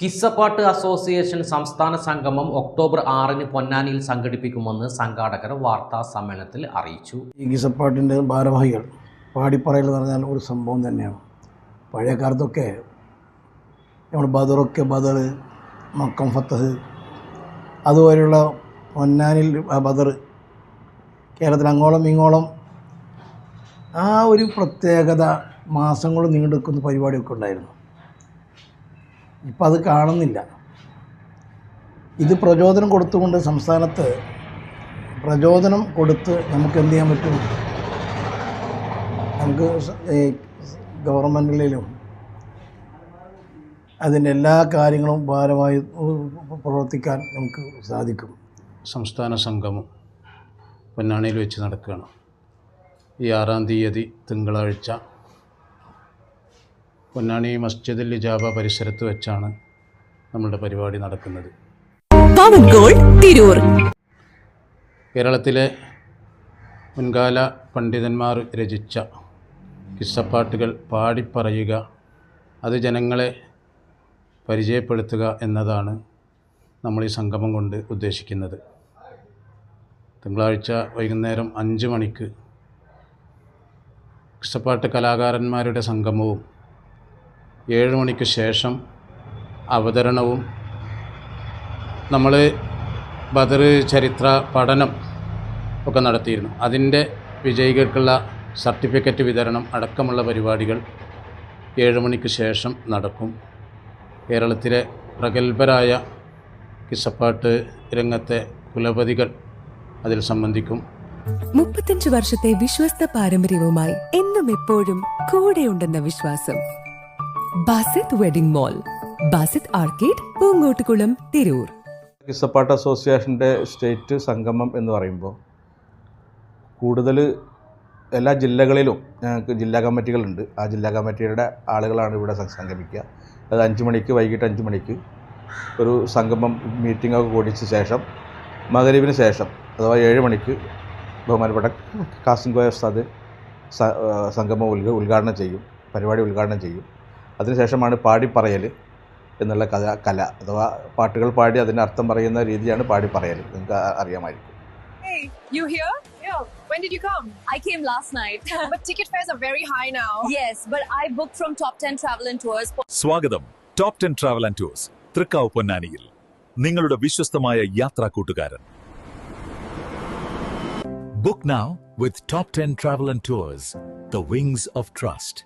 കിസ്സപ്പാട്ട് association സംസ്ഥാന സംഗമം October ആറിന് പൊന്നാനിയിൽ സംഘടിപ്പിക്കുമെന്ന് സംഘാടകർ വാർത്താ സമ്മേളനത്തിൽ അറിയിച്ചു. ഈ കിസപ്പാട്ടിന്റെ ഭാരവാഹികൾ പാടിപ്പറയൽ എന്ന് പറഞ്ഞാൽ ഒരു സംഭവം തന്നെയാണ്. പഴയ കാലത്തൊക്കെ നമ്മൾ ബദറൊക്കെ ബദർ മക്കം ഫത്തഹ് അതുപോലെയുള്ള പൊന്നാനിൽ ബദർ കേരളത്തിൽ അങ്ങോളം ഇങ്ങോളം ആ ഒരു പ്രത്യേകത മാസങ്ങൾ നീണ്ടു നിൽക്കുന്ന പരിപാടിയൊക്കെ ഉണ്ടായിരുന്നു. ഇപ്പം അത് കാണുന്നില്ല. ഇത് പ്രചോദനം കൊടുത്തുകൊണ്ട് സംസ്ഥാനത്ത് പ്രചോദനം കൊടുത്ത് നമുക്ക് എന്ത് ചെയ്യാൻ പറ്റും നമുക്ക് ഗവൺമെന്റിലും അതിന്റെ എല്ലാ കാര്യങ്ങളും ഭാരമായി പ്രവർത്തിക്കാൻ നമുക്ക് സാധിക്കും. സംസ്ഥാന സംഗമം പൊന്നാണിയിൽ വെച്ച് നടക്കുകയാണ്. ഈ ആറാം തീയതി തിങ്കളാഴ്ച പൊന്നാനി മസ്ജിദിൽ ഇജാബ പരിസരത്ത് വെച്ചാണ് നമ്മളുടെ പരിപാടി നടക്കുന്നത്. തിരൂർ. കേരളത്തിലെ മുൻകാല പണ്ഡിതന്മാർ രചിച്ച കിസ്സപ്പാട്ടുകൾ പാടിപ്പറയുക അത് ജനങ്ങളെ പരിചയപ്പെടുത്തുക എന്നതാണ് നമ്മൾ ഈ സംഗമം കൊണ്ട് ഉദ്ദേശിക്കുന്നത്. തിങ്കളാഴ്ച വൈകുന്നേരം അഞ്ച് മണിക്ക് കിസ്സപ്പാട്ട് കലാകാരന്മാരുടെ സംഗമവും ഏഴ് മണിക്ക് ശേഷം അവതരണവും നമ്മൾ ബദർ ചരിത്ര പഠനം ഒക്കെ നടത്തിയിരുന്നു. അതിന്റെ വിജയികൾക്കുള്ള സർട്ടിഫിക്കറ്റ് വിതരണം അടക്കമുള്ള പരിപാടികൾ ഏഴ് മണിക്ക് ശേഷം നടക്കും. കേരളത്തിലെ പ്രഗത്ഭരായ കിസപ്പാട്ട് രംഗത്തെ കുലപതികൾ അതിൽ സംബന്ധിക്കും. മുപ്പത്തഞ്ച് വർഷത്തെ വിശ്വസ്ത പാരമ്പര്യവുമായി എന്നും എപ്പോഴും കൂടെയുണ്ടെന്ന വിശ്വാസം. Basith wedding mall Basith arcade Poonkottukulam Tirur കിസപ്പാട്ട് അസോസിയേഷന്റെ സ്റ്റേറ്റ് സംഗമം എന്ന് പറയുമ്പോൾ കൂടുതൽ എല്ലാ ജില്ലകളിലും ഞങ്ങൾക്ക് ജില്ലാ കമ്മിറ്റികളുണ്ട്. ആ ജില്ലാ കമ്മിറ്റിയുടെ ആളുകളാണ് ഇവിടെ സംഗമിക്കുക അത് അഞ്ച് മണിക്ക് വൈകിട്ട് അഞ്ച് മണിക്ക് ഒരു സംഗമം മീറ്റിംഗ് ഒക്കെ കൂടിച്ച ശേഷം മകരീവിന് ശേഷം അഥവാ ഏഴ് മണിക്ക് ബഹുമാനപ്പെട്ട കാസിംഗോയ ഉസ്താദ് സംഗമം ഉദ്ഘാടനം ചെയ്യും. പരിപാടി ഉദ്ഘാടനം ചെയ്യും. അതിനുശേഷമാണ് പറയൽ എന്നുള്ള കഥ കല അഥവാ പാട്ടുകൾ പാടി അതിന്റെ അർത്ഥം പറയുന്ന രീതിയാണ് പാടി പറയൽ നിങ്ങൾക്ക് അറിയാമായിരിക്കും Hey, you here? Yeah. When did you come? I came last night. But ticket fares are very high now. yes, but I booked from Top 10 Travel and Tours. സ്വാഗതം top ten travel and tours Thrikkavu പൊന്നാനിയിൽ നിങ്ങളുടെ വിശ്വസ്തമായ യാത്രാ കൂട്ടുകാരൻ book now with top ten travel and tours the wings of trust